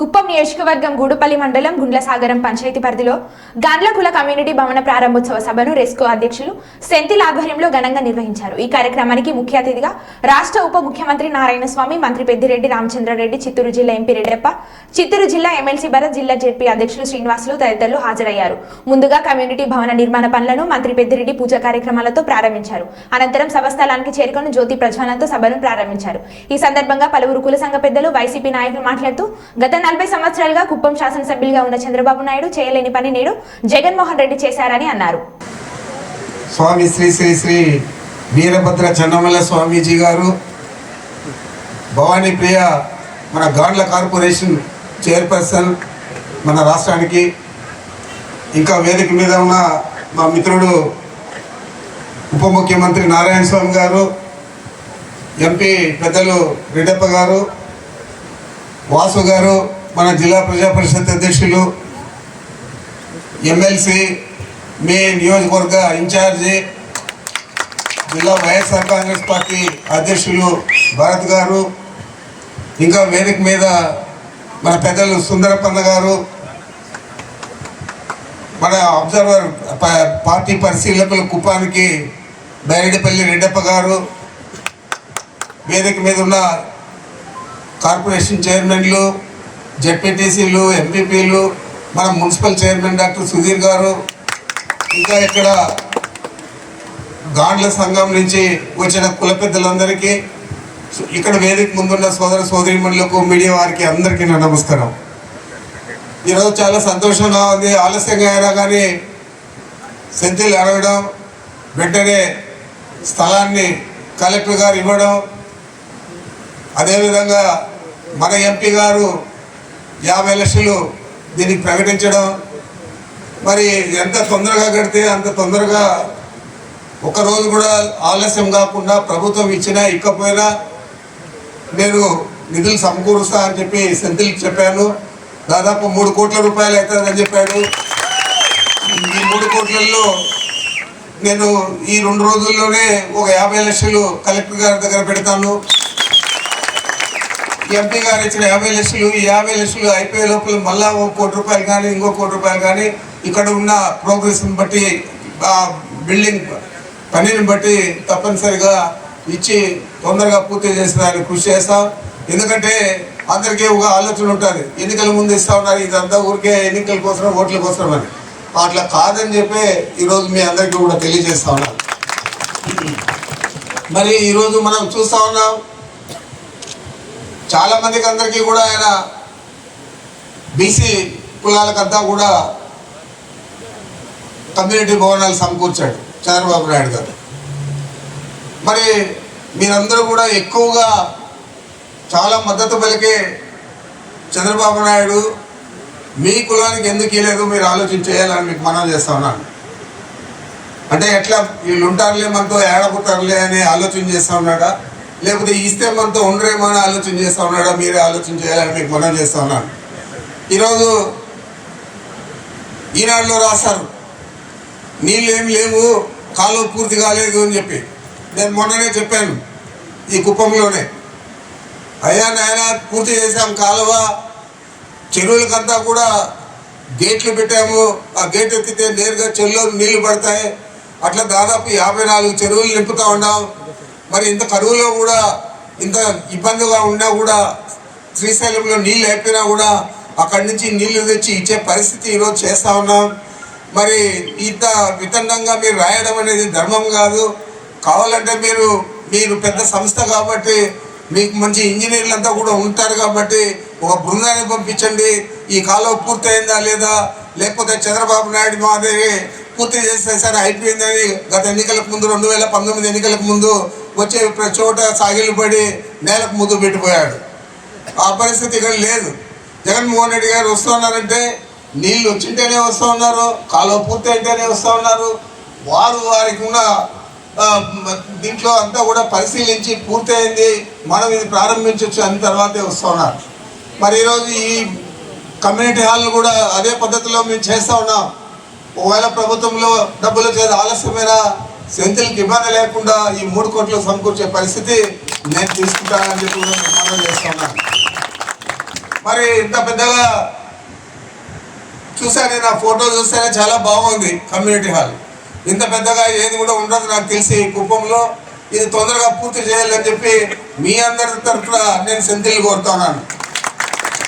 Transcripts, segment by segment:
కుప్పం నియోజకవర్గం గూడుపల్లి మండలం గుండ్లసాగరం పంచాయతీ పరిధిలో గాండ్లకుల కమ్యూనిటీ భవన ప్రారంభోత్సవ సభను రెస్కో అధ్యక్షులు సెంతిల్ ఆధ్వర్యంలో ఘనంగా నిర్వహించారు. ఈ కార్యక్రమానికి ముఖ్య అతిథిగా రాష్ట్ర ఉప ముఖ్యమంత్రి నారాయణ స్వామి మంత్రి పెద్దిరెడ్డి రామచంద్రారెడ్డి చిత్తూరు జిల్లా ఎంపీ రెడ్డప్ప చిత్తూరు జిల్లా ఎమ్మెల్సీ భరత్ జిల్లా జెడ్పీ అధ్యక్షులు శ్రీనివాసులు తదితరులు హాజరయ్యారు. ముందుగా కమ్యూనిటీ భవన నిర్మాణ పనులను మంత్రి పెద్దిరెడ్డి పూజా కార్యక్రమాలతో ప్రారంభించారు. అనంతరం సభ స్థలానికి చేరుకొని జ్యోతి ప్రజ్వలనతో సభను ప్రారంభించారు. ఈ సందర్భంగా పలువురు కుల సంఘ పెద్దలు వైసీపీ నాయకులు మాట్లాడుతూ గత నలభై సంవత్సరాలుగా కుప్పం శాసనసభ్యులుగా ఉన్న చంద్రబాబు నాయుడు చేయలేని పని నేడు జగన్మోహన్ రెడ్డి చేశారని అన్నారు. స్వామి శ్రీ శ్రీ శ్రీ వీరభద్ర చన్నమల్ల స్వామీజీ గారు భవానీ ప్రియ మన గాండ్ల కార్పొరేషన్ చైర్పర్సన్ మన రాష్ట్రానికి ఇంకా వేదిక మీద ఉన్న మా మిత్రుడు ఉప ముఖ్యమంత్రి నారాయణ స్వామి గారు ఎంపీ పెద్దలు రెడ్డప్ప గారు వాసు గారు మన జిల్లా ప్రజా పరిషత్ అధ్యక్షులు ఎమ్మెల్సీ మీ నియోజకవర్గ ఇన్ఛార్జి జిల్లా వైఎస్ఆర్ కాంగ్రెస్ పార్టీ అధ్యక్షులు భారత్ గారు ఇంకా వేదిక మీద మన పెద్దలు సుందరపన్న గారు మన అబ్జర్వర్ ప- పార్టీ పరిశీలకుల కుప్పానికి బైరెడ్డిపల్లి రెడ్డప్ప గారు వేదిక మీద ఉన్న కార్పొరేషన్ చైర్మన్లు జెడ్పీటీసీలు ఎంపీపీలు మన మున్సిపల్ చైర్మన్ డాక్టర్ సుధీర్ గారు ఇంకా ఇక్కడ గాండ్ల సంఘం నుంచి వచ్చిన కుల పెద్దలందరికీ ఇక్కడ వేదిక ముందున్న సోదర సోదరిమణులకు మీడియా వారికి అందరికీ నా నమస్కారం. ఈరోజు చాలా సంతోషంగా ఉంది. ఆలస్యంగా అయినా కానీ సెంతిలు అడగడం వెంటనే స్థలాన్ని కలెక్టర్ గారు ఇవ్వడం అదేవిధంగా మన ఎంపీ గారు యాభై లక్షలు దీనికి ప్రకటించడం. మరి ఎంత తొందరగా కడితే అంత తొందరగా ఒక రోజు కూడా ఆలస్యం కాకుండా ప్రభుత్వం ఇచ్చినా ఇకపోయినా నేను నిధులు సమకూరుస్తా అని చెప్పి సెంతిల్కి చెప్పాను. దాదాపు మూడు కోట్ల రూపాయలు అవుతుందని చెప్పాడు. ఈ మూడు కోట్లలో నేను ఈ రెండు రోజుల్లోనే ఒక యాభై లక్షలు కలెక్టర్ గారి దగ్గర పెడతాను. ఎంపీ గారు ఇచ్చిన యాభై లక్షలు ఈ యాభై లక్షలు అయిపోయే లోపల మళ్ళా ఒక కోటి రూపాయలు కానీ ఇంకో కోటి రూపాయలు కానీ ఇక్కడ ఉన్న ప్రోగ్రెస్ని బట్టి ఆ బిల్డింగ్ పనిని బట్టి తప్పనిసరిగా ఇచ్చి తొందరగా పూర్తి చేసేదానికి కృషి చేస్తాం. ఎందుకంటే అందరికీ ఒక ఆలోచన ఉంటుంది. ఎన్నికల ముందు ఇస్తా ఉన్నారు ఇదంతా ఊరికే ఎన్నికల కోసం ఓట్ల కోసం అని. అట్లా కాదని చెప్పి ఈరోజు మీ అందరికీ కూడా తెలియజేస్తా ఉన్నారు మరి ఈరోజు మనం చూస్తా ఉన్నాం చాలా మందికి అందరికీ కూడా ఆయన బీసీ కులాలకంతా కూడా కమ్యూనిటీ భవనాలు సమకూర్చాడు చంద్రబాబు నాయుడు గారు. మరి మీరందరూ కూడా ఎక్కువగా చాలా మద్దతు పలికే చంద్రబాబు నాయుడు మీ కులానికి ఎందుకు ఇవ్వలేదు మీరు ఆలోచన చేయాలని మీకు మనం చేస్తా ఉన్నాను అంటే ఎట్లా వీళ్ళు ఉంటారులే మనతో ఏడపుతారులే అని ఆలోచన చేస్తా ఉన్నాడా? లేకపోతే ఇస్తే మనతో ఉండరేమో అని ఆలోచన చేస్తా ఉన్నాడా? మీరే ఆలోచన చేయాలని మీకు మనం చేస్తూ ఉన్నాను ఈరోజు ఈనాడులో రాశారు నీళ్ళు ఏం లేవు కాలువ పూర్తి కాలేదు అని చెప్పి. నేను మొన్ననే చెప్పాను ఈ కుప్పంలోనే. అయ్యా నాయన పూర్తి చేసాం కాలువ చెరువులకంతా కూడా గేట్లు పెట్టాము. ఆ గేట్ ఎత్తితే నేరుగా చెరువులో నీళ్ళు పడతాయి. అట్లా దాదాపు యాభై నాలుగు చెరువులు నింపుతూ ఉన్నాం. మరి ఇంత కరువులో కూడా ఇంత ఇబ్బందిగా ఉన్నా కూడా శ్రీశైలంలో నీళ్ళు అయిపోయినా కూడా అక్కడి నుంచి నీళ్ళు తెచ్చి ఇచ్చే పరిస్థితి ఈరోజు చేస్తా ఉన్నాం. మరి ఇంత వితండంగా మీరు రాయడం అనేది ధర్మం కాదు. కావాలంటే మీరు మీరు పెద్ద సంస్థ కాబట్టి మీకు మంచి ఇంజనీర్లు అంతా కూడా ఉంటారు కాబట్టి ఒక బృందాన్ని పంపించండి. ఈ కాలం పూర్తయిందా లేదా? లేకపోతే చంద్రబాబు నాయుడు మాదిరి పూర్తి చేస్తే సరే అయిపోయిందని గత ఎన్నికలకు ముందు రెండు వేల పంతొమ్మిది ఎన్నికలకు ముందు వచ్చే ప్రతి చోట సాగిలిపడి నేలకు ముద్దు పెట్టిపోయాడు. ఆ పరిస్థితి ఇక్కడ లేదు. జగన్మోహన్ రెడ్డి గారు వస్తూ ఉన్నారంటే నీళ్ళు వచ్చింటేనే వస్తూ ఉన్నారు కాలువ పూర్తి అయితేనే వస్తూ ఉన్నారు. వారు వారికి ఉన్న దీంట్లో అంతా కూడా పరిశీలించి పూర్తయింది. మనం ఇది ప్రారంభించవచ్చు అన్న తర్వాతే వస్తున్నారు మరి ఈరోజు ఈ కమ్యూనిటీ హాల్ కూడా అదే పద్ధతిలో మేము చేస్తూ ఉన్నాం. ఒకవేళ ప్రభుత్వంలో డబ్బులు చేత ఆలస్యమైన? సెంతులకి ఇబ్బంది లేకుండా ఈ మూడు కోట్లు సమకూర్చే పరిస్థితి నేను తీసుకుంటానని చెప్పి కూడా చేస్తున్నాను మరి ఇంత పెద్దగా చూసాను నేను ఆ ఫోటో చూస్తేనే చాలా బాగుంది కమ్యూనిటీ హాల్. ఇంత పెద్దగా ఏది కూడా ఉండదు నాకు తెలిసి కుప్పంలో. ఇది తొందరగా పూర్తి చేయాలని చెప్పి మీ అందరి తరఫున నేను సెంతిల్ కోరుతున్నాను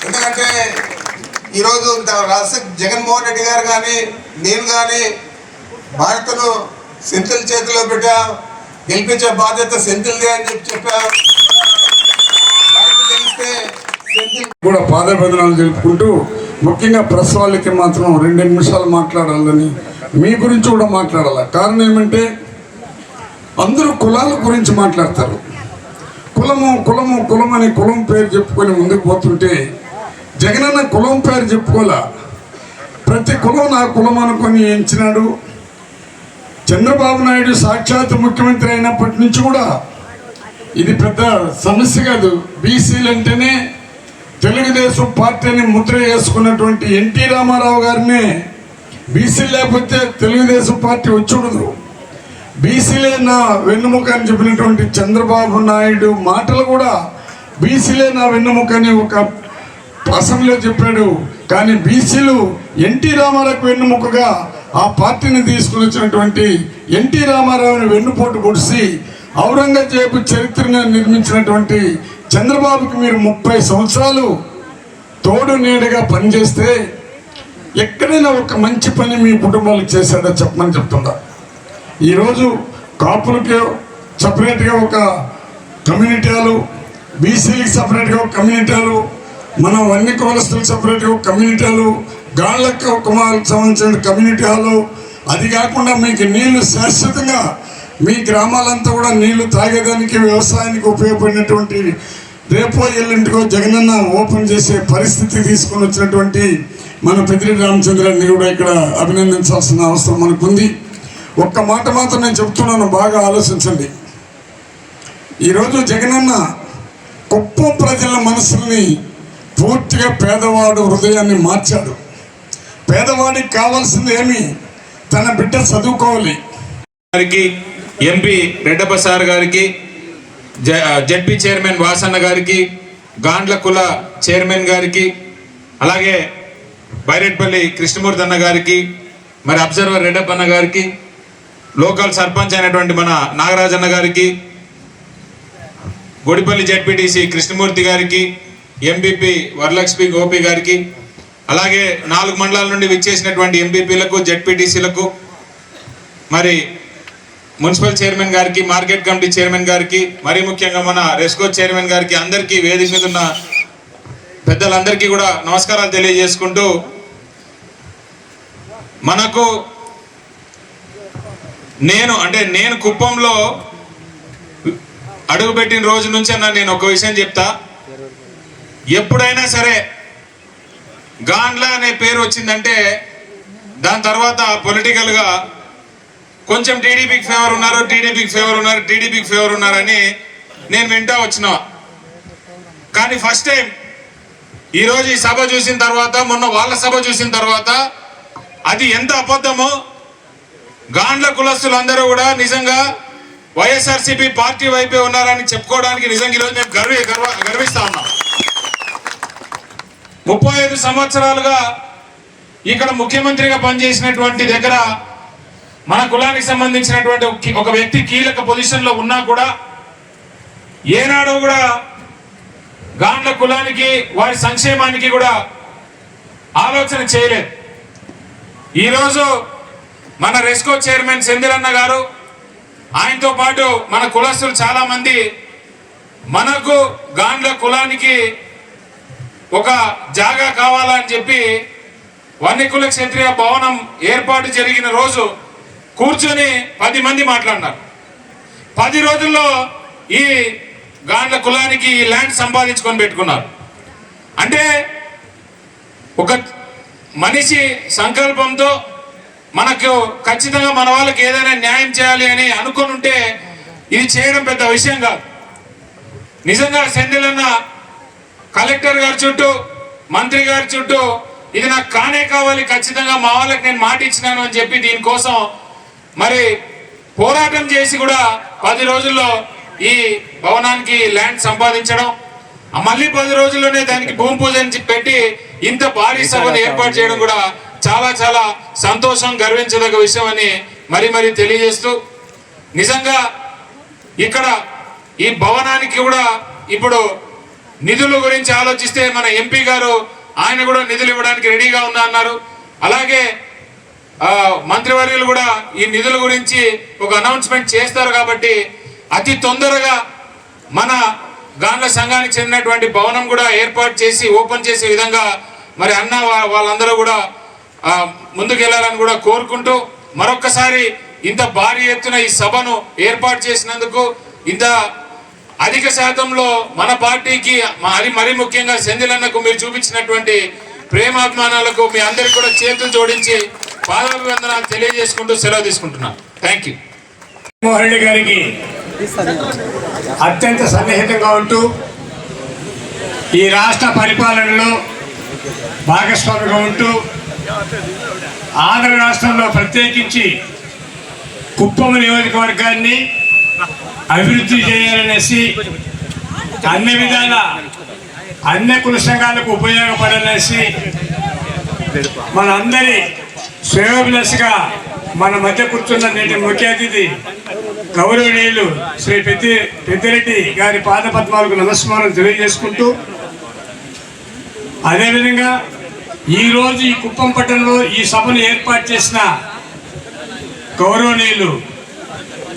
ఎందుకంటే ఈరోజు ఇంత రాష్ట్ర జగన్మోహన్ రెడ్డి గారు కానీ నేను కానీ భారత్ను సెంతిల్ చేతిలో పెట్టా గెలిపించే బాధ్యత సెంతిల్దే అని చెప్పి చెప్పా. కూడా పాదాభివందనాలు జరుపుకుంటూ ముఖ్యంగా ప్రెస్ వాళ్ళకి మాత్రం రెండు నిమిషాలు మాట్లాడాలని మీ గురించి కూడా మాట్లాడాలి. కారణం ఏమంటే అందరూ కులాల గురించి మాట్లాడతారు. కులము కులము కులం అని కులం పేరు చెప్పుకొని ముందుకు పోతుంటే జగనన్న కులం పేరు చెప్పుకోలే ప్రతి కులం నా కులం అనుకొని ఎంచినాడు. చంద్రబాబు నాయుడు సాక్షాత్ ముఖ్యమంత్రి అయినప్పటి నుంచి కూడా ఇది పెద్ద సమస్య కాదు. బీసీలు అంటేనే తెలుగుదేశం పార్టీని ముద్ర వేసుకున్నటువంటి ఎన్టీ రామారావు గారిని బీసీ లేకపోతే తెలుగుదేశం పార్టీ వచ్చుడదు. బీసీలే నా వెన్నుముక అని చెప్పినటువంటి చంద్రబాబు నాయుడు మాటలు కూడా బీసీలే నా వెన్నుముక అని ఒక అసెంబ్లీలో చెప్పాడు. కానీ బీసీలు ఎన్టీ రామారావుకు వెన్నుముకగా ఆ పార్టీని తీసుకుని వచ్చినటువంటి ఎన్టీ రామారావుని వెన్నుపోటు పొడిసి ఔరంగజేబు చరిత్రను నిర్మించినటువంటి చంద్రబాబుకి మీరు ముప్పై సంవత్సరాలు తోడు నీడగా పనిచేస్తే ఎక్కడైనా ఒక మంచి పని మీ కుటుంబాలకు చేశాడో చెప్పమని చెప్తుందా ఈరోజు కాపులకి సపరేట్గా ఒక కమ్యూనిటీలు హాలు బీసీలకి సపరేట్గా ఒక కమ్యూనిటీలు మనం అన్ని కులస్తులకు సపరేట్గా ఒక కమ్యూనిటీలు గాండ్లక్క కుమార్కి సంబంధించిన కమ్యూనిటీ హాలు అది కాకుండా మీకు నీళ్ళు శాశ్వతంగా మీ గ్రామాలంతా కూడా నీళ్ళు తాగేదానికి వ్యవసాయానికి ఉపయోగపడినటువంటి రేపో ఎల్లుంటికో జగనన్న ఓపెన్ చేసే పరిస్థితి తీసుకొని వచ్చినటువంటి మన పెద్దిరెడ్డి రామచంద్రాన్ని కూడా ఇక్కడ అభినందించాల్సిన అవసరం మనకుంది. ఒక్క మాట మాత్రం నేను చెప్తున్నాను బాగా ఆలోచించండి. ఈరోజు జగనన్న కుప్పం ప్రజల మనసుల్ని పూర్తిగా పేదవాడు హృదయాన్ని మార్చాడు. పేదవాడికి కావాల్సింది ఏమి? తన బిడ్డ చదువుకోవాలి. గారికి ఎంపీ రెడ్డప్ప సార్ గారికి జడ్పీ చైర్మన్ వాసన్న గారికి గాండ్ల కుల చైర్మన్ గారికి అలాగే బైరెడ్పల్లి కృష్ణమూర్తి అన్న గారికి మరి అబ్జర్వర్ రెడ్డప్ప అన్న గారికి లోకల్ సర్పంచ్ అయినటువంటి మన నాగరాజన్న గారికి గొడిపల్లి జడ్పీటీసీ కృష్ణమూర్తి గారికి ఎంపీపీ వరలక్ష్మి గోపి గారికి అలాగే నాలుగు మండలాల నుండి విచ్చేసినటువంటి ఎంపీపీలకు జడ్పీటీసీలకు మరి మున్సిపల్ చైర్మన్ గారికి మార్కెట్ కమిటీ చైర్మన్ గారికి మరీ ముఖ్యంగా మన రెస్కో చైర్మన్ గారికి అందరికీ వేదిక మీద ఉన్న పెద్దలందరికీ కూడా నమస్కారాలు తెలియజేసుకుంటూ మనకు నేను అంటే నేను కుప్పంలో అడుగుపెట్టిన రోజు నుంచే నేను ఒక విషయం చెప్తా. ఎప్పుడైనా సరే గాండ్ల అనే పేరు వచ్చిందంటే దాని తర్వాత పొలిటికల్గా కొంచెం టీడీపీకి ఫేవర్ ఉన్నారు టీడీపీకి ఫేవర్ ఉన్నారు టీడీపీకి ఫేవర్ ఉన్నారని నేను వింటా వచ్చిన. కానీ ఫస్ట్ టైం ఈరోజు ఈ సభ చూసిన తర్వాత మొన్న వాళ్ళ సభ చూసిన తర్వాత అది ఎంత అబద్ధమో గాండ్ల కులస్తులు అందరూ కూడా నిజంగా వైఎస్ఆర్సీపీ పార్టీ వైపే ఉన్నారని చెప్పుకోవడానికి నిజంగా ఈరోజు మేము గర్వ గర్వ గర్విస్తా ఉన్నాం. ముప్పై ఐదు సంవత్సరాలుగా ఇక్కడ ముఖ్యమంత్రిగా పనిచేసినటువంటి దగ్గర మన కులానికి సంబంధించినటువంటి ఒక వ్యక్తి కీలక పొజిషన్లో ఉన్నా కూడా ఏనాడు కూడా గాండ్ల కులానికి వారి సంక్షేమానికి కూడా ఆలోచన చేయలేదు. ఈరోజు మన రెస్కో చైర్మన్ సెందిరన్న గారు ఆయనతో పాటు మన కులస్తులు చాలామంది మనకు గాండ్ల కులానికి ఒక జాగా కావాలని చెప్పి వన్నికుల క్షత్రియ భవనం ఏర్పాటు జరిగిన రోజు కూర్చొని పది మంది మాట్లాడినారు. పది రోజుల్లో ఈ గాండ్ల కులానికి ఈ ల్యాండ్ సంపాదించుకొని పెట్టుకున్నారు. అంటే ఒక మనిషి సంకల్పంతో మనకు ఖచ్చితంగా మన వాళ్ళకి ఏదైనా న్యాయం చేయాలి అని అనుకుని ఉంటే ఇది చేయడం పెద్ద విషయం కాదు. నిజంగా సెంధిలన్న కలెక్టర్ గారి చుట్టూ మంత్రి గారి చుట్టూ ఇది నాకు కానే కావాలి ఖచ్చితంగా మా వాళ్ళకి నేను మాట ఇచ్చినాను అని చెప్పి దీనికోసం మరి పోరాటం చేసి కూడా పది రోజుల్లో ఈ భవనానికి ల్యాండ్ సంపాదించడం మళ్ళీ పది రోజుల్లోనే దానికి భూమి పూజ అని పెట్టి ఇంత భారీ సభను ఏర్పాటు చేయడం కూడా చాలా చాలా సంతోషం గర్వించదగ్గ విషయం అని మరి మరి తెలియజేస్తూ నిజంగా ఇక్కడ ఈ భవనానికి కూడా ఇప్పుడు నిధుల గురించి ఆలోచిస్తే మన ఎంపీ గారు ఆయన కూడా నిధులు ఇవ్వడానికి రెడీగా ఉన్నా అన్నారు. అలాగే మంత్రివర్యులు కూడా ఈ నిధుల గురించి ఒక అనౌన్స్మెంట్ చేస్తారు కాబట్టి అతి తొందరగా మన గాండ్ల సంఘానికి చెందినటువంటి భవనం కూడా ఏర్పాటు చేసి ఓపెన్ చేసే విధంగా మరి అన్న వాళ్ళందరూ కూడా ముందుకెళ్ళాలని కూడా కోరుకుంటూ మరొక్కసారి ఇంత భారీ ఎత్తున ఈ సభను ఏర్పాటు చేసినందుకు ఇంత అధిక శాతంలో మన పార్టీకి మరి మరీ ముఖ్యంగా సెంధిలన్నకు మీరు చూపించినటువంటి ప్రేమాభిమానాలకు మీ అందరికి కూడా చేతులు జోడించి పాదాభివందనాలు తెలియజేసుకుంటూ సెలవు తీసుకుంటున్నాను థ్యాంక్ యూ జగన్మోహన్ రెడ్డి గారికి అత్యంత సన్నిహితంగా ఉంటూ ఈ రాష్ట్ర పరిపాలనలో భాగస్వామిగా ఉంటూ ఆంధ్ర రాష్ట్రంలో ప్రత్యేకించి కుప్పం నియోజకవర్గాన్ని అభివృద్ధి చేయాలనేసి అన్ని విధాల అన్ని కుల సంఘాలకు ఉపయోగపడాలనేసి మనందరి శ్రేయోభిలాషిగా మన మధ్య కూర్చున్న నేటి ముఖ్య అతిథి గౌరవనీయులు శ్రీ పెద్ది పెద్దిరెడ్డి గారి పాదపద్మాలకు నమస్మారం తెలియజేసుకుంటూ అదేవిధంగా ఈరోజు ఈ కుప్పం పట్టణంలో ఈ సభను ఏర్పాటు చేసిన గౌరవనీయులు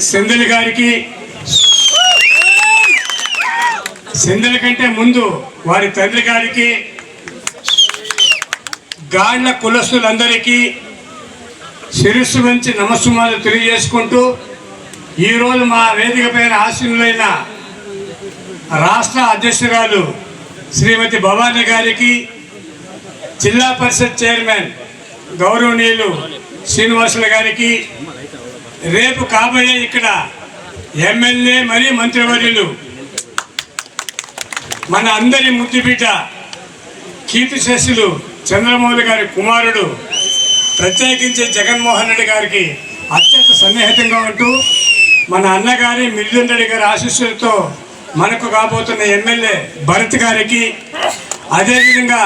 సెందిల్ గారికి సెందిల్ కంటే ముందు వారి తండ్రి గారికి గాండ్ల కులస్తులందరికీ శిరస్సు మంచి నమస్సుమాలు తెలియజేసుకుంటూ ఈరోజు మా వేదిక పైన ఆశీనులైన రాష్ట్ర అధ్యక్షురాలు శ్రీమతి భవానీ గారికి జిల్లా పరిషత్ చైర్మన్ గౌరవనీయులు శ్రీనివాసుల గారికి రేపు కాబోయే ఇక్కడ ఎమ్మెల్యే మరియు మంత్రివర్యులు మన అందరి ముద్దుబిడ్డ కీర్తిశేషులు చంద్రమౌళి గారి కుమారుడు ప్రత్యేకించి జగన్మోహన్ రెడ్డి గారికి అత్యంత సన్నిహితంగా ఉంటూ మన అన్నగారి మిథున్ రెడ్డి గారి ఆశీస్సులతో మనకు కాబోతున్న ఎమ్మెల్యే భరత్ గారికి అదేవిధంగా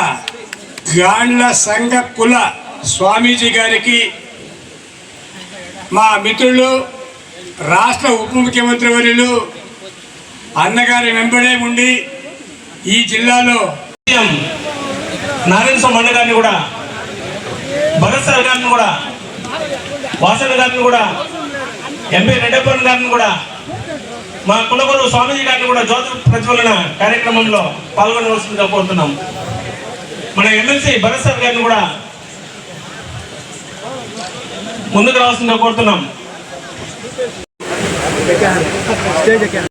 గాండ్ల సంఘ కుల స్వామీజీ గారికి మా మిత్రులు రాష్ట్ర ఉప ముఖ్యమంత్రి వర్యులు అన్నగారి వెంబడే ఉండి ఈ జిల్లాలో నారాయణ స్వామి అన్న గారిని కూడా భరత్ సార్ గారిని కూడా వాసన గారిని కూడా ఎంపీ రెడ్డప్పన్ గారిని కూడా మా కులగురు స్వామీజీ గారిని కూడా జ్యోతి ప్రజ్వలన కార్యక్రమంలో పాల్గొనవలసిందిగా కోరుతున్నాం. మన ఎమ్మెల్సీ భరత్ సార్ గారిని కూడా ముందుకు రావాల్సిందిగా కోరుతున్నాం.